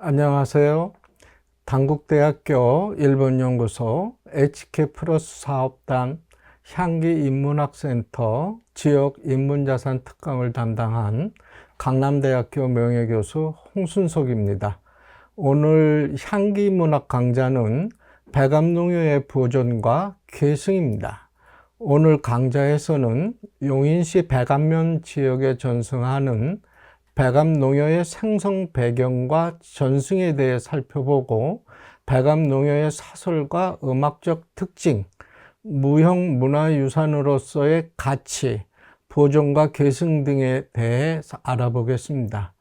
안녕하세요. 당국대학교 일본연구소 HK 플러스 사업단 향기 인문학센터 지역 인문자산 특강을 담당한 강남대학교 명예교수 홍순석입니다. 오늘 향기 문학 강좌는 백암농요의 보존과 계승입니다. 오늘 강좌에서는 용인시 백암면 지역에 전승하는 백암농요의 생성 배경과 전승에 대해 살펴보고 백암농요의 사설과 음악적 특징, 무형 문화유산으로서의 가치, 보존과 계승 등에 대해 알아보겠습니다.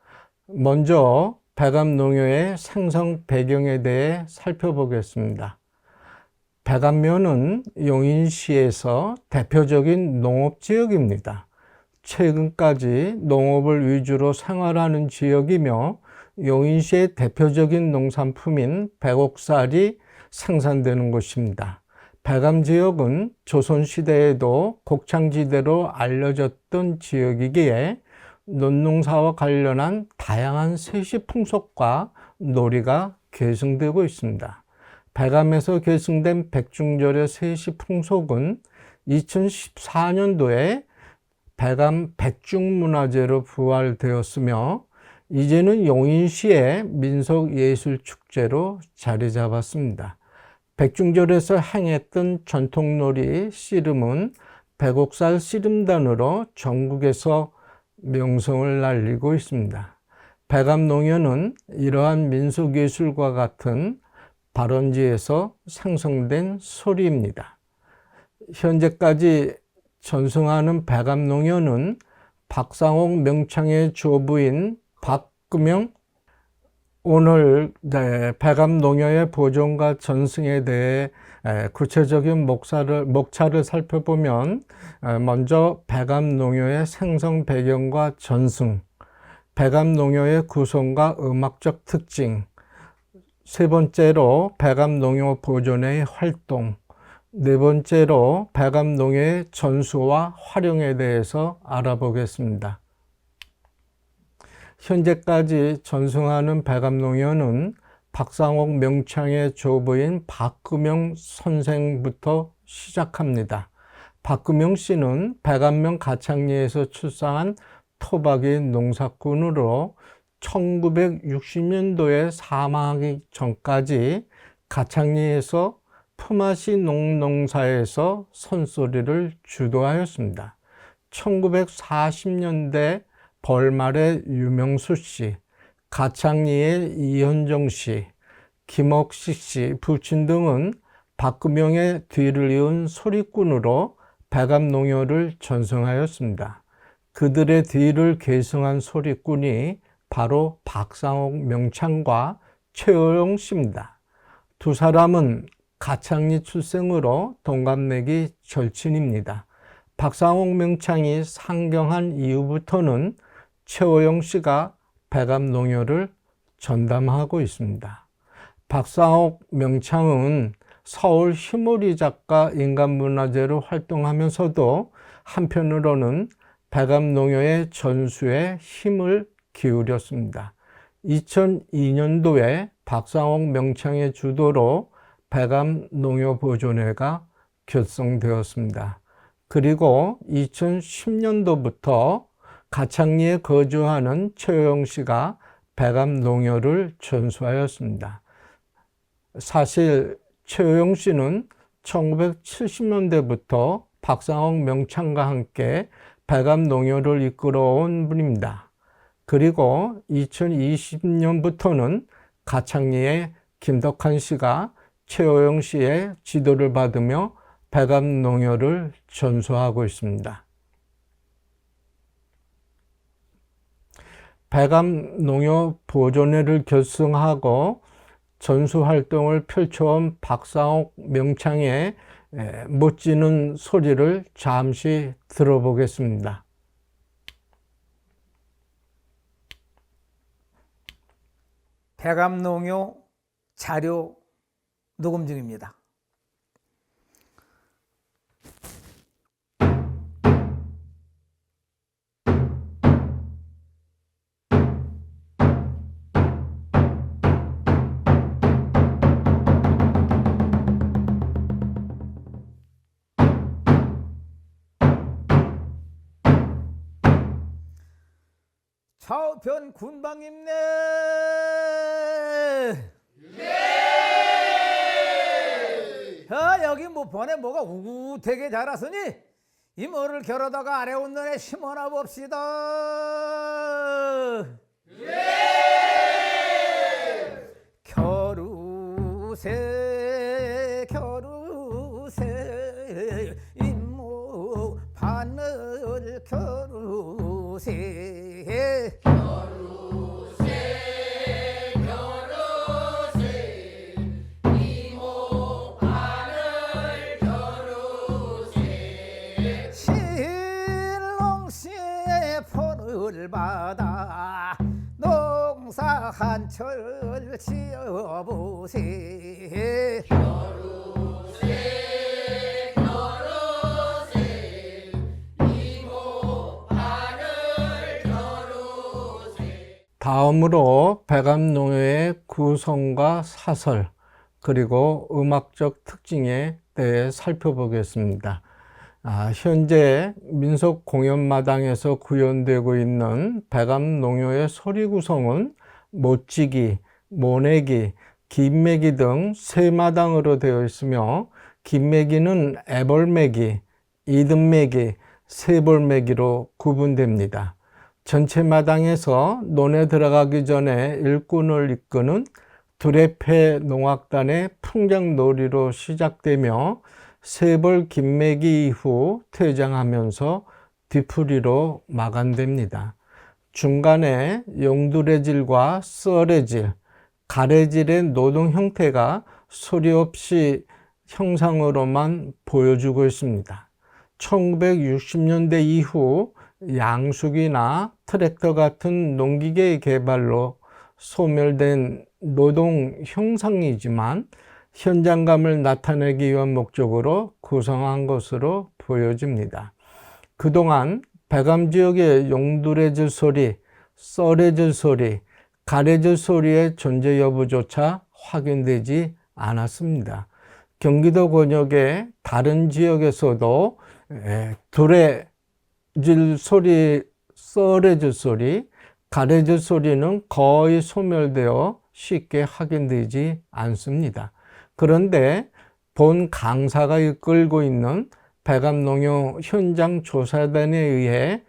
먼저 백암농요의 생성 배경에 대해 살펴보겠습니다. 백암면은 용인시에서 대표적인 농업지역입니다. 최근까지 농업을 위주로 생활하는 지역이며 용인시의 대표적인 농산품인 백옥살이 생산되는 곳입니다. 백암 지역은 조선시대에도 곡창지대로 알려졌던 지역이기에 논농사와 관련한 다양한 세시 풍속과 놀이가 계승되고 있습니다. 백암에서 계승된 백중절의 세시 풍속은 2014년도에 백암 백중문화재로 부활되었으며 이제는 용인시의 민속예술축제로 자리 잡았습니다. 백중절에서 행했던 전통놀이 씨름은 백옥살 씨름단으로 전국에서 명성을 날리고 있습니다. 백암농연은 이러한 민속예술과 같은 발원지에서 생성된 소리입니다. 현재까지 전승하는 백암농연은 박상옥 명창의 조부인 박금영 오늘 네, 백암농여의 보존과 전승에 대해 구체적인 목사를, 목차를 살펴보면 먼저 백암농여의 생성 배경과 전승, 백암농여의 구성과 음악적 특징, 세 번째로 백암농여 보존의 활동, 네 번째로 백암농의 전수와 활용에 대해서 알아보겠습니다. 현재까지 전승하는 백암농연은 박상옥 명창의 조부인 박금영 선생부터 시작합니다. 박금영 씨는 백암명 가창리에서 출생한 토박이 농사꾼으로 1960년도에 사망하기 전까지 가창리에서 품앗이 농농사에서 선소리를 주도하였습니다. 1940년대 벌말의 유명수 씨, 가창리의 이현정 씨, 김옥식 씨, 부친 등은 박금영의 뒤를 이은 소리꾼으로 백암농요를 전승하였습니다. 그들의 뒤를 계승한 소리꾼이 바로 박상옥 명창과 최호영 씨입니다. 두 사람은 가창리 출생으로 동갑내기 절친입니다. 박상옥 명창이 상경한 이후부터는 최호영 씨가 백암 농요를 전담하고 있습니다. 박상옥 명창은 서울 희모리 작가 인간문화재로 활동하면서도 한편으로는 백암 농요의 전수에 힘을 기울였습니다. 2002년도에 박상옥 명창의 주도로 백암농요보존회가 결성되었습니다. 그리고 2010년도부터 가창리에 거주하는 최영 씨가 백암농요를 전수하였습니다. 사실 최영 씨는 1970년대부터 박상옥 명창과 함께 백암농요를 이끌어온 분입니다. 그리고 2020년부터는 가창리에 김덕한 씨가 최호영 씨의 지도를 받으며 백암 농요를 전수하고 있습니다. 백암 농요 보존회를 결성하고 전수 활동을 펼쳐온 박상옥 명창의 못지는 소리를 잠시 들어보겠습니다. 백암농요 자료 녹음 중입니다. 좌우편 군방임내 여기 뭐 번에 뭐가 우구되게 자랐으니 이 뭐를 겨루다가 아래 온눈에 심어놔 봅시다. 겨루세 겨루세 이모 바늘 겨루세 농사 한철 지어보세 다음으로 백암농요의 구성과 사설 그리고 음악적 특징에 대해 살펴보겠습니다. 아, 현재 민속 공연마당에서 구현되고 있는 백암 농요의 소리 구성은 못지기, 모내기, 긴매기 등 세 마당으로 되어 있으며 긴매기는 애벌매기, 이듬매기, 세벌매기로 구분됩니다. 전체 마당에서 논에 들어가기 전에 일꾼을 이끄는 두레패 농악단의 풍장놀이로 시작되며 세벌 김매기 이후 퇴장하면서 뒤풀이로 마감됩니다. 중간에 용두레질과 썰레질, 가래질의 노동 형태가 소리 없이 형상으로만 보여주고 있습니다. 1960년대 이후 양숙이나 트랙터 같은 농기계의 개발로 소멸된 노동 형상이지만 현장감을 나타내기 위한 목적으로 구성한 것으로 보여집니다. 그동안 백암 지역의 용두레질 소리, 썰레질 소리, 가래질 소리의 존재 여부조차 확인되지 않았습니다. 경기도 권역의 다른 지역에서도 에, 두레질 소리, 썰레질 소리, 가래질 소리는 거의 소멸되어 쉽게 확인되지 않습니다. 그런데 본 강사가 이끌고 있는 백암농요 현장 조사단에 의해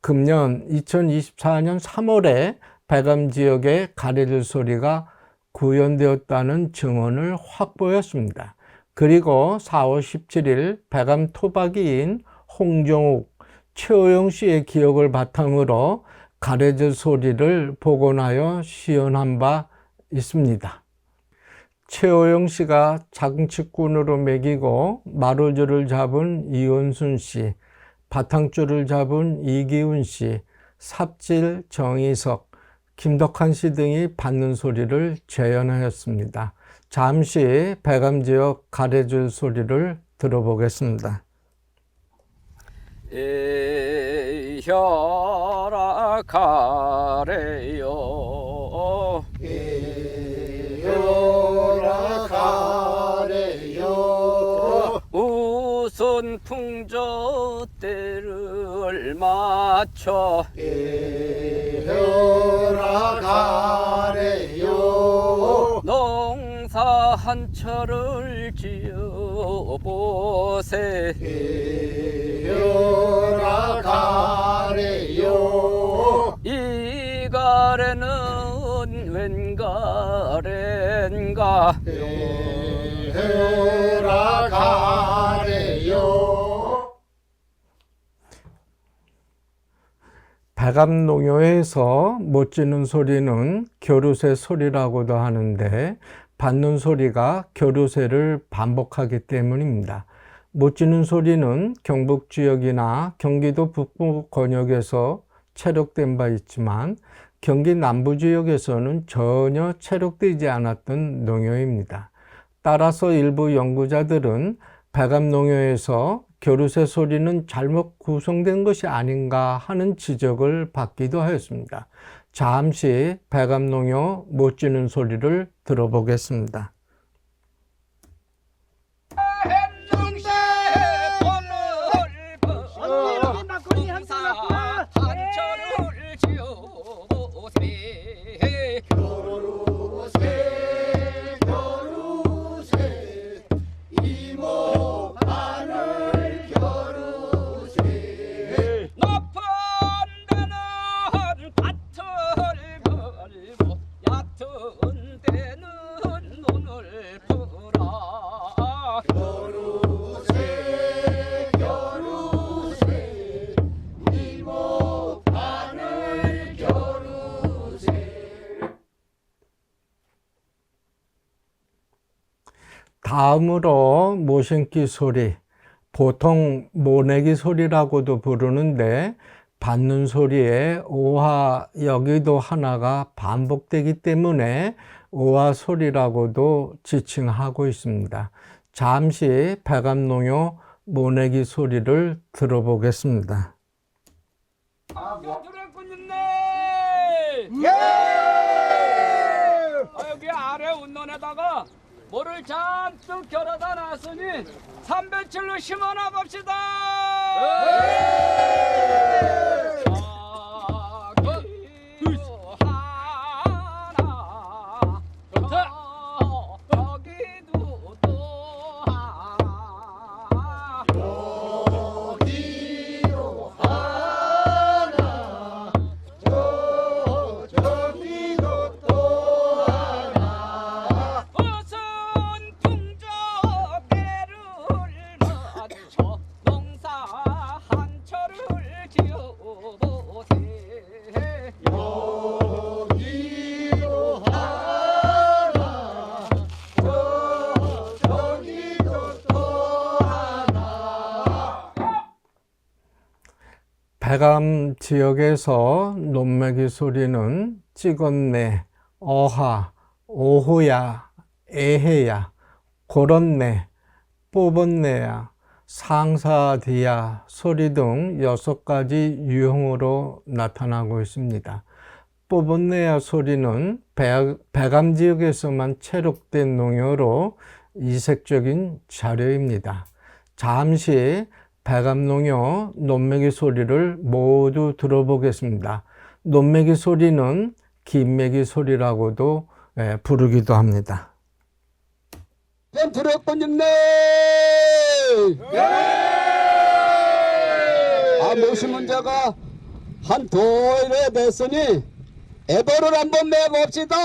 금년 2024년 3월에 백암 지역의 가래질 소리가 구현되었다는 증언을 확보했습니다. 그리고 4월 17일 백암 토박이인 홍정욱, 최호영 씨의 기억을 바탕으로 가래질 소리를 복원하여 시연한 바 있습니다. 최호영 씨가 장치꾼으로 매기고 마루줄을 잡은 이원순 씨, 바탕줄을 잡은 이기훈 씨, 삽질 정희석, 김덕한 씨 등이 받는 소리를 재현하였습니다. 잠시 백암 지역 가래줄 소리를 들어보겠습니다. 에혀라 가래요 우선 풍조 때를 맞춰 농사 한 철을 지어보세. 이 가래는 웬 가래인가 백암농요에서 못 지는 소리는 겨루새 소리라고도 하는데 받는 소리가 겨루새를 반복하기 때문입니다. 못 지는 소리는 경북 지역이나 경기도 북부 권역에서 체록된 바 있지만 경기 남부 지역에서는 전혀 체록되지 않았던 농요입니다. 따라서 일부 연구자들은 백암농요에서 겨루새 소리는 잘못 구성된 것이 아닌가 하는 지적을 받기도 하였습니다. 잠시 백암농요 못 지는 소리를 들어보겠습니다. 다음으로 모신기 소리, 보통 모내기 소리라고도 부르는데 받는 소리에 오화 여기도 하나가 반복되기 때문에 오화 소리라고도 지칭하고 있습니다. 잠시 백암농요 모내기 소리를 들어보겠습니다. 들었군요. 아, 여기 아래 운동에다가 모를 잔뜩 겨뤄다 놨으니 삼배칠로 심어놔 봅시다. 백암 지역에서 논매기 소리는 찍었네, 어하, 오호야, 애해야, 고렇네, 뽑았네야, 상사디야 소리 등 여섯 가지 유형으로 나타나고 있습니다. 뽑았네야 소리는 백, 백암 지역에서만 체록된 농어로 이색적인 자료입니다. 잠시 백암농요 논매기 소리를 모두 들어보겠습니다. 논매기 소리는 긴매기 소리라고도 예, 부르기도 합니다. 좀 들었군요. 아 모시는 자가 한 도일에 됐으니 애벌을 한번 매봅시다.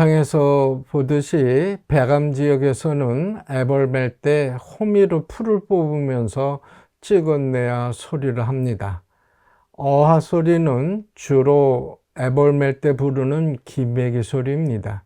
영상에서 보듯이 백암 지역에서는 애벌 멜때 호미로 풀을 뽑으면서 찍어내야 소리를 합니다. 어하 소리는 주로 애벌 멜 때 부르는 기매기 소리입니다.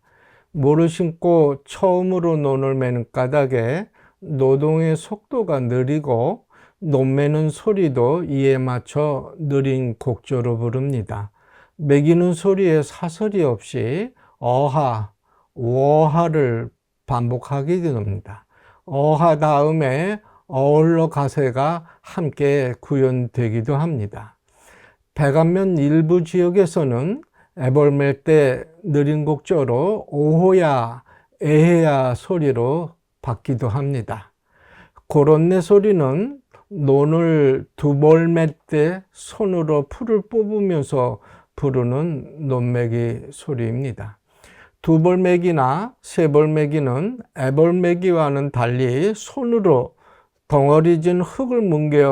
모를 신고 처음으로 논을 매는 까닭에 노동의 속도가 느리고 논 매는 소리도 이에 맞춰 느린 곡조로 부릅니다. 매기는 소리에 사설이 없이 어하, 워하를 반복하게 됩니다. 어하 다음에 어울러 가세가 함께 구현되기도 합니다. 백안면 일부 지역에서는 애벌멜 때 느린 곡조로 오호야, 에헤야 소리로 받기도 합니다. 고런네 소리는 논을 두벌맬 때 손으로 풀을 뽑으면서 부르는 논매기 소리입니다. 두벌매기나 세벌매기는 애벌매기와는 달리 손으로 덩어리진 흙을 뭉개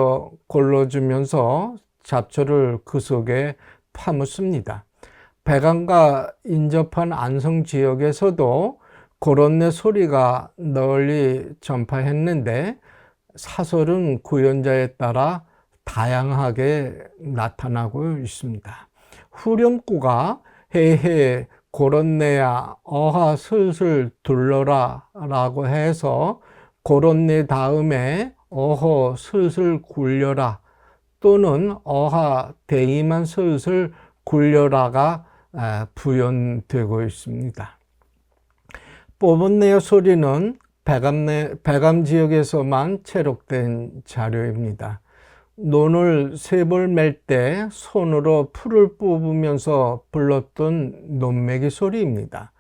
골라주면서 잡초를 그 속에 파묻습니다. 백안과 인접한 안성 지역에서도 고런내 소리가 널리 전파했는데 사설은 구연자에 따라 다양하게 나타나고 있습니다. 후렴구가 헤헤 고런내야 어하 슬슬 둘러라 라고 해서 고런내 다음에 어허 슬슬 굴려라 또는 어하 대이만 슬슬 굴려라가 아, 부연되고 있습니다. 뽑은내어 소리는 배감내, 배감 지역에서만 체록된 자료입니다. 논을 셉을 맬때 손으로 풀을 뽑으면서 불렀던 논매기 소리입니다.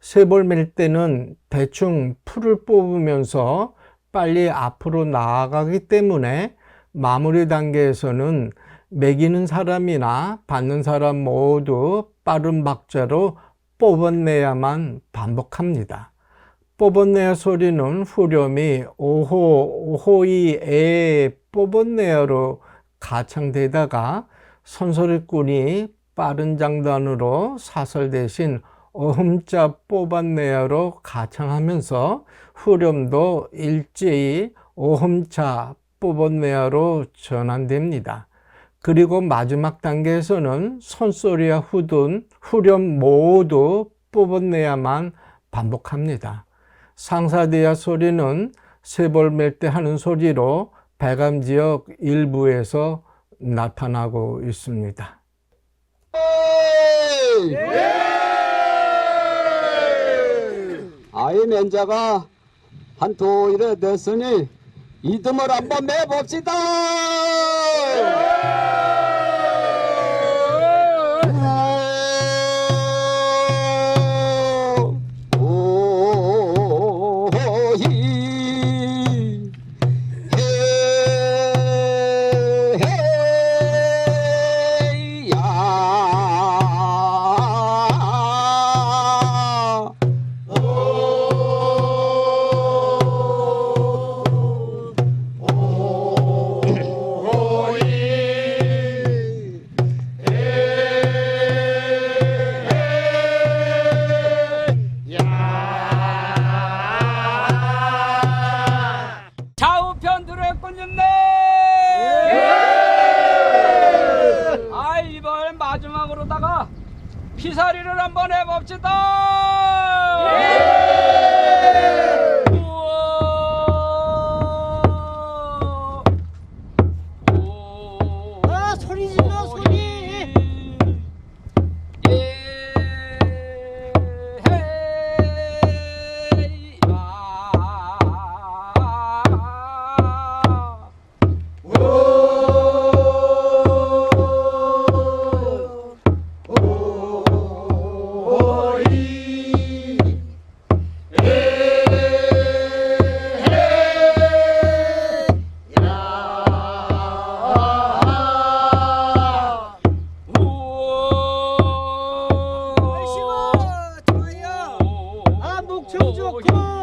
셉을 맬 때는 대충 풀을 뽑으면서 빨리 앞으로 나아가기 때문에 마무리 단계에서는 매기는 사람이나 받는 사람 모두 빠른 박자로 뽑아내야만 반복합니다. 뽑아내야 소리는 후렴이 오호, 오호이, 에, 뽑아내야로 가창되다가 선소리꾼이 빠른 장단으로 사설 대신 어흠자 뽑아내야로 가창하면서 후렴도 일제히 어흠자 뽑아내야로 전환됩니다. 그리고 마지막 단계에서는 손소리와 후둔, 후렴 모두 뽑아내야만 반복합니다. 상사대야 소리는 세벌 맬 때 하는 소리로 배감 지역 일부에서 나타나고 있습니다. 아이 맨자가 한 도일에 됐으니 이듬을 한번 매봅시다. 좌우편 들어했군요 아 이번 마지막으로다가 피사리를 한번 해봅시다! 우 목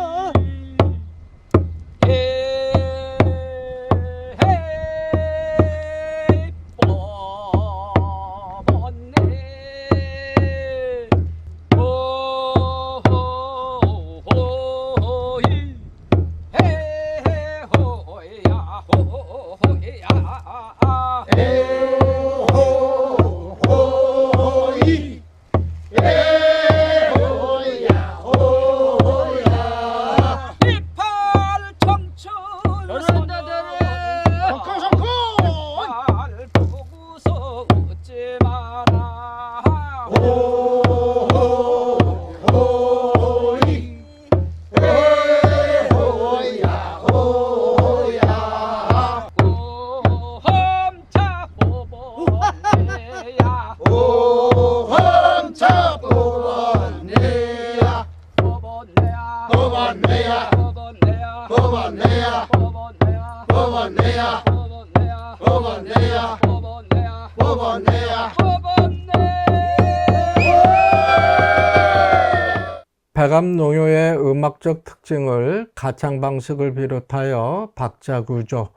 음악적 특징을 가창 방식을 비롯하여 박자 구조,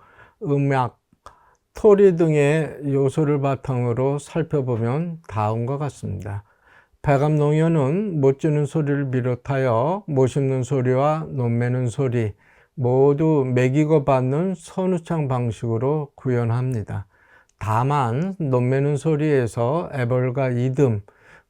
음악, 토리 등의 요소를 바탕으로 살펴보면 다음과 같습니다. 배감 농요는 못 주는 소리를 비롯하여 못 씹는 소리와 논매는 소리 모두 매기고 받는 선우창 방식으로 구현합니다. 다만 논매는 소리에서 애벌과 이듬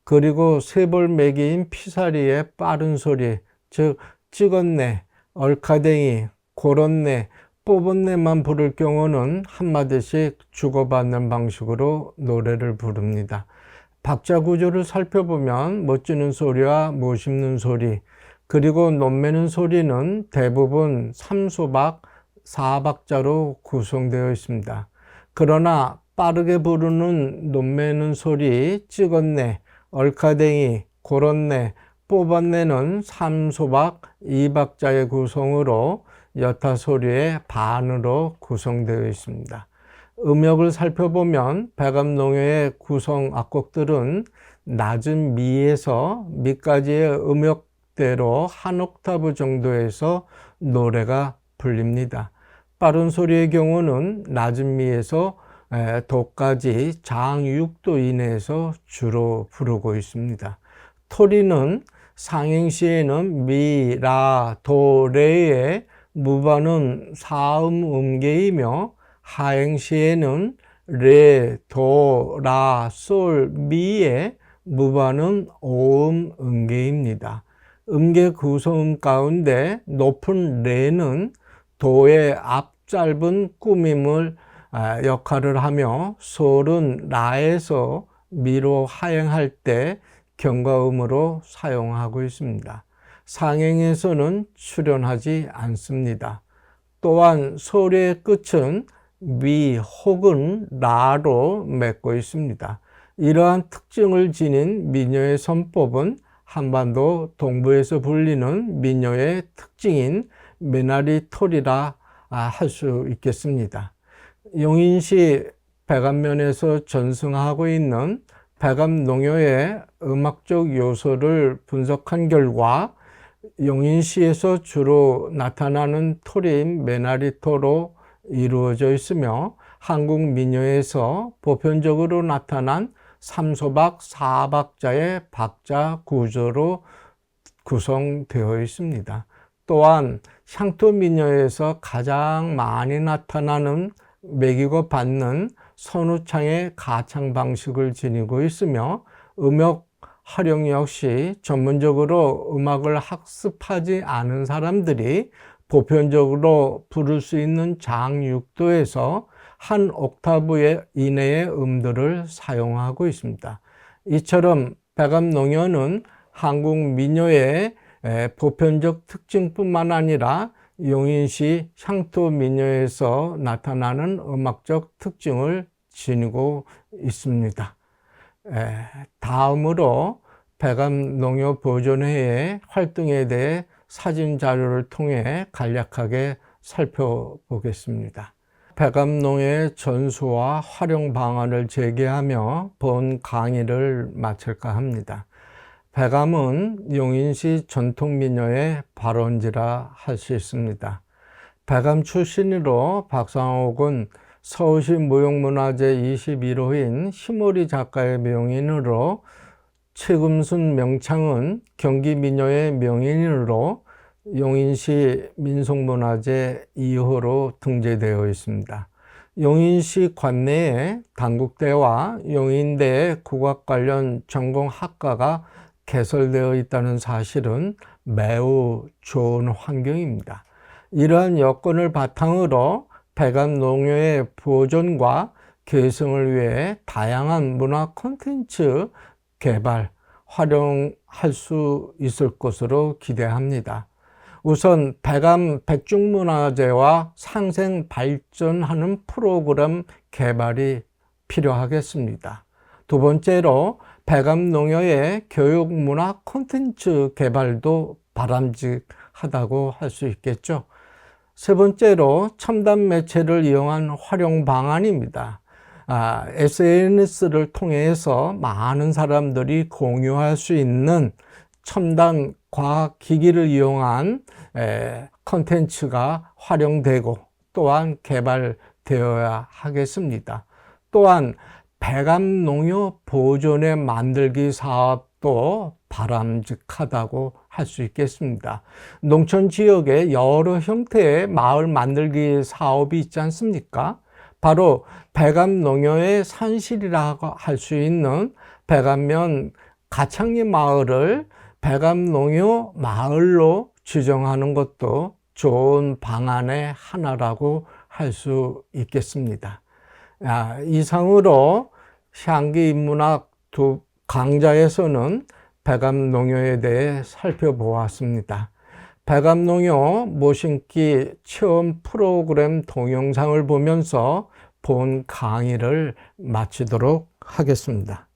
그리고 세벌 매기인 피사리의 빠른 소리 즉 찍었네 얼카댕이 고렇네 뽑았네만 부를 경우는 한마디씩 주고받는 방식으로 노래를 부릅니다. 박자 구조를 살펴보면 멋지는 소리와 모심는 소리 그리고 논매는 소리는 대부분 3소박 4박자로 구성되어 있습니다. 그러나 빠르게 부르는 논매는 소리 찍었네 얼카댕이 고렇네 뽑았네는 3소박 2박자의 구성으로 여타 소리의 반으로 구성되어 있습니다. 음역을 살펴보면 백암농요의 구성 악곡들은 낮은 미에서 미까지의 음역대로 한 옥타브 정도에서 노래가 불립니다. 빠른 소리의 경우는 낮은 미에서 에, 도까지 장 6도 이내에서 주로 부르고 있습니다. 토리는 상행시에는 미, 라, 도, 레의 무반은 사음 음계이며 하행시에는 레, 도, 라, 솔, 미의 무반은 오음 음계입니다. 음계 구성음 가운데 높은 레는 도의 앞 짧은 꾸밈을 아, 역할을 하며 솔은 라에서 미로 하행할 때 경과음으로 사용하고 있습니다. 상행에서는 출연하지 않습니다. 또한 소리의 끝은 미 혹은 라로 맺고 있습니다. 이러한 특징을 지닌 민요의 선법은 한반도 동부에서 불리는 민요의 특징인 메나리 톨이라 할 수 있겠습니다. 용인시 백암면에서 전승하고 있는 백암 농요의 음악적 요소를 분석한 결과 용인시에서 주로 나타나는 토리인 메나리토로 이루어져 있으며 한국 민요에서 보편적으로 나타난 삼소박 사박자의 박자 구조로 구성되어 있습니다. 또한 향토 민요에서 가장 많이 나타나는 매기고 받는 선우창의 가창 방식을 지니고 있으며 음역 활용 역시 전문적으로 음악을 학습하지 않은 사람들이 보편적으로 부를 수 있는 장 6도에서 한 옥타브 이내의 음들을 사용하고 있습니다. 이처럼 백암농요는 한국 민요의 보편적 특징뿐만 아니라 용인시 향토 민요에서 나타나는 음악적 특징을 지니고 있습니다. 다음으로 백암농요 보존회의 활동에 대해 사진 자료를 통해 간략하게 살펴보겠습니다. 백암농의 전수와 활용 방안을 제기하며 본 강의를 마칠까 합니다. 백암은 용인시 전통민요의 발원지라 할 수 있습니다. 백암 출신으로 박상옥은 서울시 무용문화재 21호인 희모리 작가의 명인으로 최금순 명창은 경기민요의 명인으로 용인시 민속문화재 2호로 등재되어 있습니다. 용인시 관내에 단국대와 용인대 국악 관련 전공학과가 개설되어 있다는 사실은 매우 좋은 환경입니다. 이러한 여건을 바탕으로 백암 농요의 보존과 계승을 위해 다양한 문화 콘텐츠 개발, 활용할 수 있을 것으로 기대합니다. 우선 백암 백중문화재와 상생 발전하는 프로그램 개발이 필요하겠습니다. 두 번째로 백암 농요의 교육 문화 콘텐츠 개발도 바람직하다고 할 수 있겠죠. 세 번째로 첨단 매체를 이용한 활용 방안입니다. 아, SNS를 통해서 많은 사람들이 공유할 수 있는 첨단 과학 기기를 이용한 컨텐츠가 활용되고 또한 개발되어야 하겠습니다. 또한 백암 농요 보존의 만들기 사업도 바람직하다고 할 수 있겠습니다. 농촌 지역에 여러 형태의 마을 만들기 사업이 있지 않습니까? 바로 백암농요의 산실이라고 할 수 있는 백암면 가창리 마을을 백암농요 마을로 지정하는 것도 좋은 방안의 하나라고 할 수 있겠습니다. 아, 이상으로 향기 인문학 두 강좌에서는 백암 농요에 대해 살펴보았습니다. 백암 농요 모신기 체험 프로그램 동영상을 보면서 본 강의를 마치도록 하겠습니다.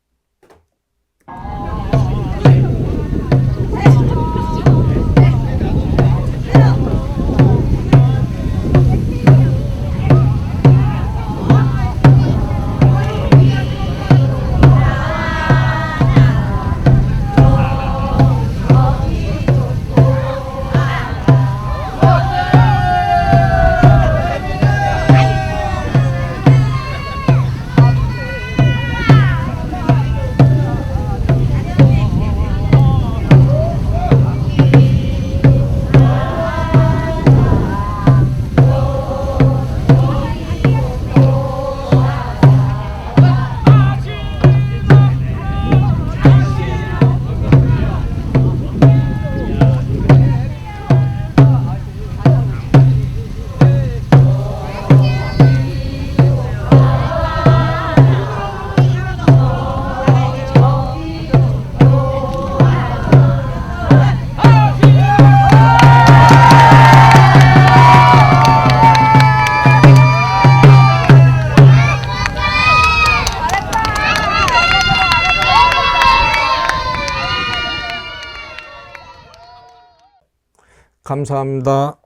감사합니다.